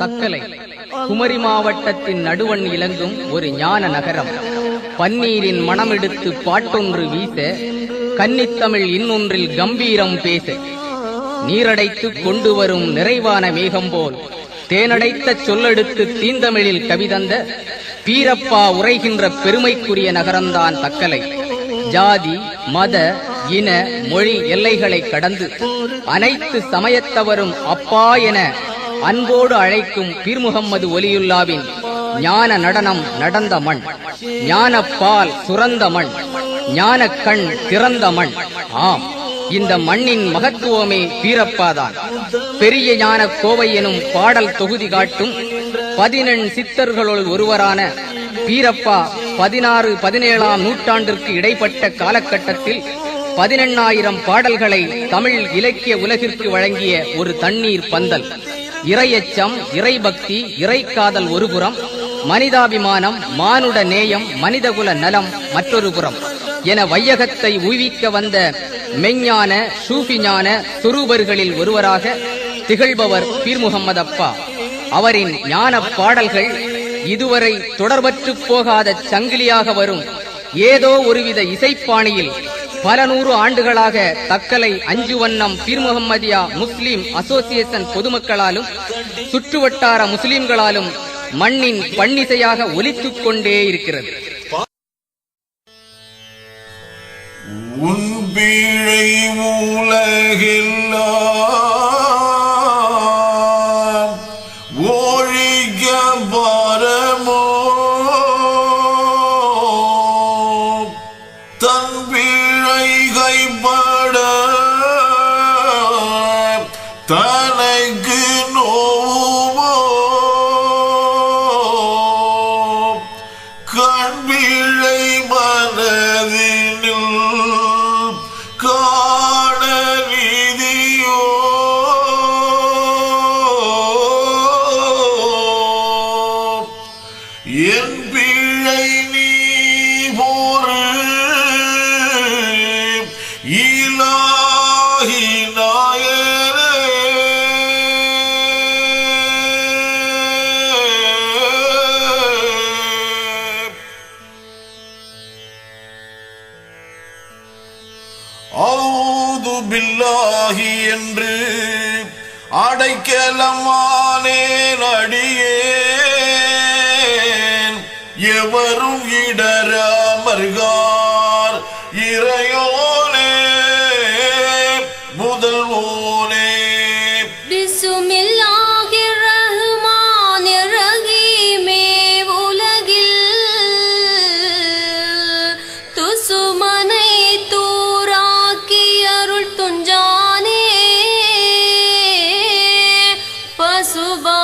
தக்கலை. குமரி மாவட்டத்தின் நடுவண் இலங்கும் ஒரு ஞான நகரம். பன்னீரின் மணமெடுத்து பாட்டொன்று வீச கன்னித்தமிழ் இன்னொன்றில் கம்பீரம் பேச. நீரடைத்து கொண்டு வரும் நிறைவான மேகம் போல் தேனடைத்த சொல்லெடுத்து தீந்தமிழில் கவிதந்த பீரப்பா உரைகின்ற பெருமைக்குரிய நகரம்தான் தக்கலை. ஜாதி மத இன மொழி எல்லைகளை கடந்து அனைத்து சமயத்தவரும் அப்பா என அன்போடு அழைக்கும் பீர் முகம்மது ஒலியுல்லாவின் ஞான நடனம் நடந்த மண் ஞான பால் சுரந்த மண் ஞான கண் திறந்த மண். ஆம் இந்த மண்ணின் மகத்துவமே பீரப்பாதான் பெரிய ஞான கோவை எனும் பாடல் தொகுதி காட்டும் பதினெண் சித்தர்களுள் ஒருவரான பீரப்பா பதினாறு பதினேழாம் நூற்றாண்டிற்கு இடைப்பட்ட காலகட்டத்தில் பதினெண்ணாயிரம் பாடல்களை தமிழ் இலக்கிய உலகிற்கு வழங்கிய ஒரு தண்ணீர் பந்தல். இறையச்சம் இறைபக்தி இறைக்காதல் ஒருபுறம் மனிதாபிமானம் மானுட நேயம் மனிதகுல நலம் மற்றொரு புறம். என வையகத்தை ஊவிக்க வந்த மெஞ்ஞான சூஃபிஞான சுரூபர்களில் ஒருவராக திகழ்பவர் பீர் முகமது அப்பா அவரின் ஞான பாடல்கள் இதுவரை தொடர்பற்று போகாத சங்கிலியாக வரும். ஏதோ ஒருவித இசைப்பாணியில் பல நூறு ஆண்டுகளாக தக்கலை அஞ்சு வண்ணம் பீர் முகம்மதியா முஸ்லிம் அசோசியேஷன் பொதுமக்களாலும் சுற்றுவட்டார முஸ்லிம்களாலும் மண்ணின் பன்னிசையாக ஒலித்துக் கொண்டே இருக்கிறது. உன் கைப்பட இலாஹி நாயரே அவுது பில்லாஹி என்று அடைக்கலமானேன் அடியேன் எவரும் இடராமர்கார் இறையோ সুবা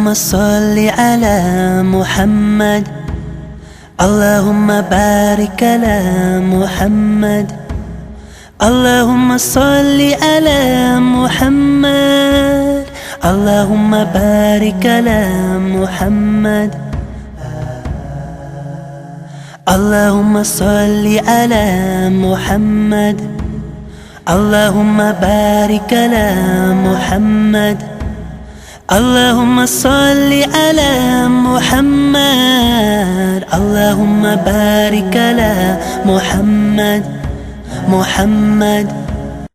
اللهم صل على محمد. اللهم بارك على محمد. اللهم صل على محمد. اللهم بارك على محمد. اللهم صل على محمد. اللهم بارك على محمد. اللهم صل على محمد. اللهم بارك على محمد. محمد.